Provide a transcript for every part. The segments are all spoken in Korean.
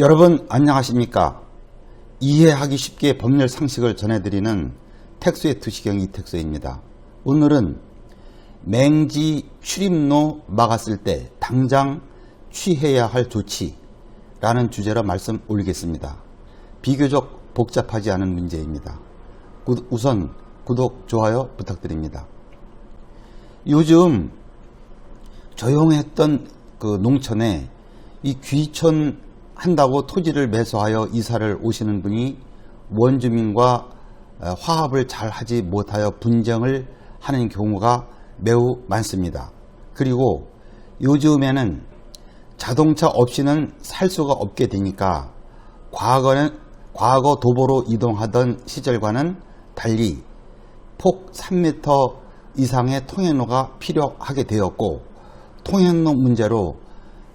여러분 안녕하십니까? 이해하기 쉽게 법률 상식을 전해드리는 택수의 투시경 이 택수입니다. 오늘은 맹지 출입로 막았을 때 당장 취해야 할 조치라는 주제로 말씀 올리겠습니다. 비교적 복잡하지 않은 문제입니다. 구- 우선 구독, 좋아요 부탁드립니다. 요즘 조용했던 그 농촌에 이 귀촌 한다고 토지를 매수하여 이사를 오시는 분이 원주민과 어, 화합을 잘 하지 못하여 분쟁을 하는 경우가 매우 많습니다. 그리고 요즘에는 자동차 없이는 살 수가 없게 되니까 과거는 과거 도보로 이동하던 시절과는 달리 폭 3m 이상의 통행로가 필요하게 되었고 통행로 문제로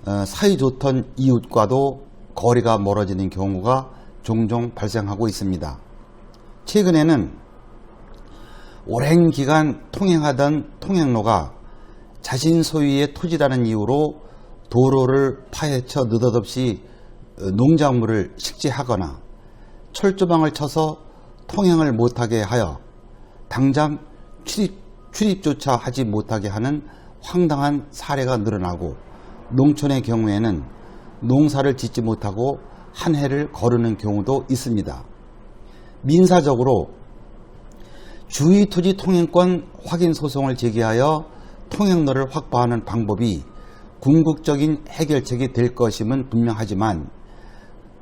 어, 사이 좋던 이웃과도 거리가 멀어지는 경우가 종종 발생하고 있습니다. 최근에는 오랜 기간 통행하던 통행로가 자신 소유의 토지라는 이유로 도로를 파헤쳐 느닷없이 어, 농작물을 식재하거나 철조망을 쳐서 통행을 못하게 하여 당장 출입, 출입조차 하지 못하게 하는 황당한 사례가 늘어나고 농촌의 경우에는 농사를 짓지 못하고 한 해를 거르는 경우도 있습니다. 민사적으로 주의 토지 통행권 확인 소송을 제기하여 통행로를 확보하는 방법이 궁극적인 해결책이 될 것임은 분명하지만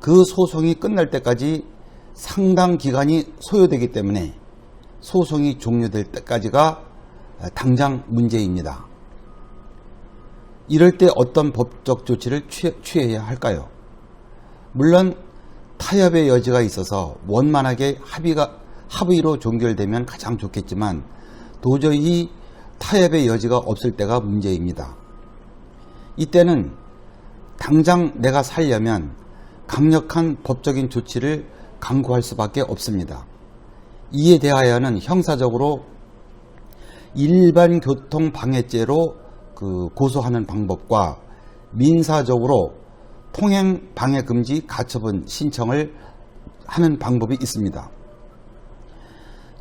그 소송이 끝날 때까지 상당 기간이 소요되기 때문에 소송이 종료될 때까지가 당장 문제입니다. 이럴 때 어떤 법적 조치를 취해, 취해 야 할까요? 물론 타협의 여지가 있어서 원만하게 합의가 합의로 종결되면 가장 좋겠지만 도저히 타협의 여지가 없을 때가 문제입니다. 이때는 당장 내가 살려면 강력한 법적인 조치를 강구할 수밖에 없습니다. 이에 대하여는 형사적으로 일반 교통 방해죄로 그 고소하는 방법과 민사적으로 통행 방해 금지 가처분 신청을 하는 방법이 있습니다.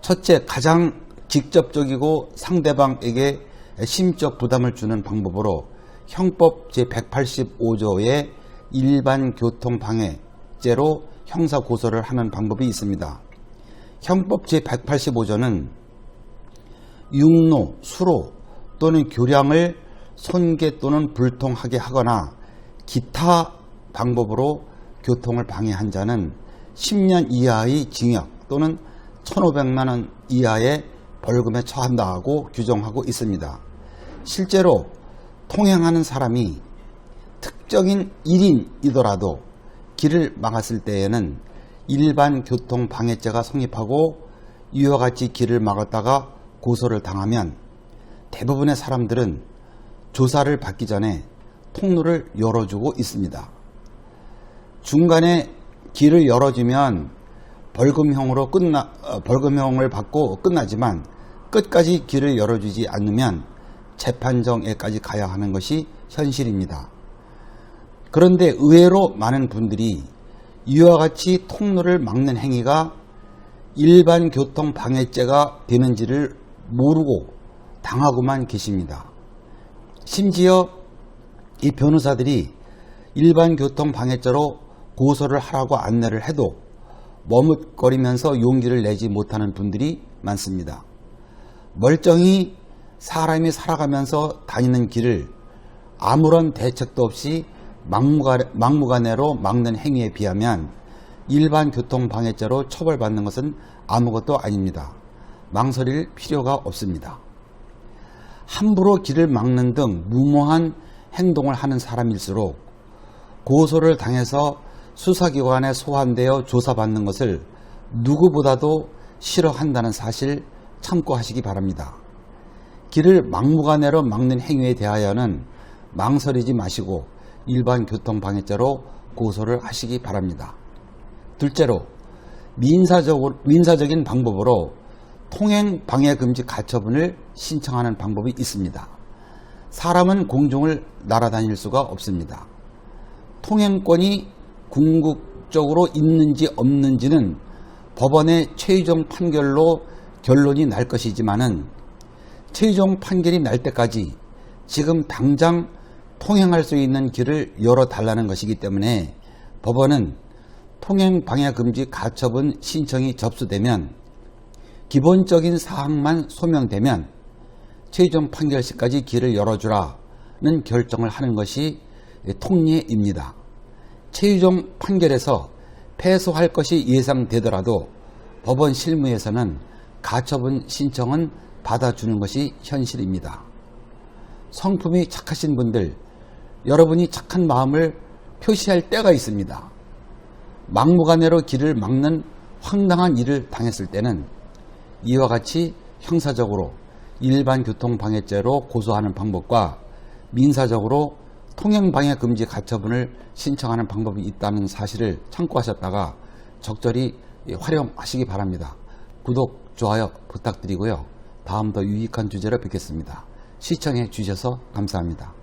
첫째, 가장 직접적이고 상대방에게 심적 부담을 주는 방법으로 형법 제185조의 일반 교통 방해죄로 형사 고소를 하는 방법이 있습니다. 형법 제185조는 육로, 수로 또는 교량을 손괴 또는 불통하게 하거나 기타 방법으로 교통을 방해한 자는 10년 이하의 징역 또는 1,500만 원 이하의 벌금에 처한다고 규정하고 있습니다. 실제로 통행하는 사람이 특정인 1인이더라도 길을 막았을 때에는 일반 교통 방해죄가 성립하고 이와 같이 길을 막았다가 고소를 당하면 대부분의 사람들은 조사를 받기 전에 통로를 열어주고 있습니다. 중간에 길을 열어주면 벌금형으로 끝나 어, 벌금형을 받고 끝나지만 끝까지 길을 열어주지 않으면 재판정에까지 가야 하는 것이 현실입니다. 그런데 의외로 많은 분들이 이와 같이 통로를 막는 행위가 일반 교통 방해죄가 되는지를 모르고 당하고만 계십니다. 심지어 이 변호사들이 일반 교통 방해죄로 고소를 하라고 안내를 해도 머뭇거리면서 용기를 내지 못하는 분들이 많습니다. 멀쩡히 사람이 살아가면서 다니는 길을 아무런 대책도 없이 막무가내로 막는 행위에 비하면 일반 교통 방해죄로 처벌받는 것은 아무것도 아닙니다. 망설일 필요가 없습니다. 함부로 길을 막는 등 무모한 행동을 하는 사람일수록 고소를 당해서 수사기관에 소환되어 조사받는 것을 누구보다도 싫어한다는 사실 참고하시기 바랍니다. 길을 막무가내로 막는 행위에 대하여는 망설이지 마시고 일반 교통방해죄로 고소를 하시기 바랍니다. 둘째로 민사적으로, 민사적인 방법으로 통행 방해 금지 가처분을 신청하는 방법이 있습니다. 사람은 공중을 날아다닐 수가 없습니다. 통행권이 궁극적으로 있는지 없는지는 법원의 최종 판결로 결론이 날 것이지만은 최종 판결이 날 때까지 지금 당장 통행할 수 있는 길을 열어달라는 것이기 때문에 법원은 통행 방해 금지 가처분 신청이 접수되면 기본적인 사항만 소명되면 최종 판결시까지 길을 열어주라는 결정을 하는 것이 통례입니다. 최종 판결에서 패소할 것이 예상되더라도 법원 실무에서는 가처분 신청은 받아주는 것이 현실입니다. 성품이 착하신 분들, 여러분이 착한 마음을 표시할 때가 있습니다. 막무가내로 길을 막는 황당한 일을 당했을 때는 이와 같이 형사적으로 일반 교통방해죄로 고소하는 방법과 민사적으로 통행방해 금지 가처분을 신청하는 방법이 있다는 사실을 참고하셨다가 적절히 활용하시기 바랍니다. 구독, 좋아요 부탁드리고요. 다음 더 유익한 주제로 뵙겠습니다. 시청해 주셔서 감사합니다.